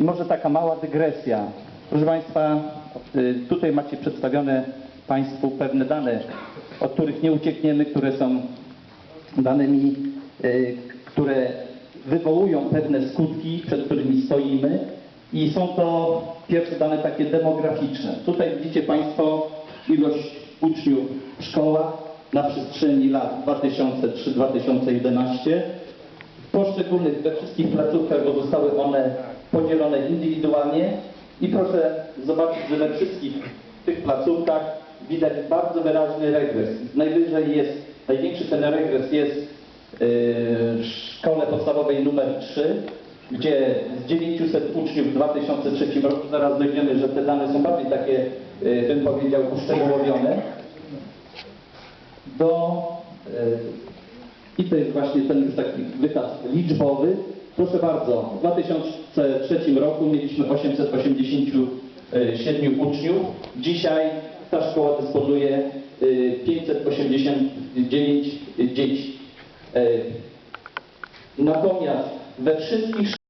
I może taka mała dygresja. Proszę Państwa, y, tutaj macie przedstawione Państwu pewne dane, od których nie uciekniemy, które są danymi, y, które wywołują pewne skutki, przed którymi stoimy. I są to pierwsze dane takie demograficzne. Tutaj widzicie Państwo ilość uczniów w szkołach na przestrzeni lat 2003-2011 w poszczególnych, we wszystkich placówkach, bo zostały one podzielone indywidualnie i proszę zobaczyć, że we wszystkich tych placówkach widać bardzo wyraźny regres. Najwyżej jest, największy ten regres jest yy, w szkole podstawowej numer 3, gdzie z 900 uczniów w 2003 roku, zaraz dojdziemy, że te dane są bardziej takie, yy, bym powiedział, uszczegółowione, do e, i to jest właśnie ten już taki wykaz liczbowy. Proszę bardzo, w 2003 roku mieliśmy 887 uczniów. Dzisiaj ta szkoła dysponuje e, 589 dzieci. E, Natomiast we wszystkich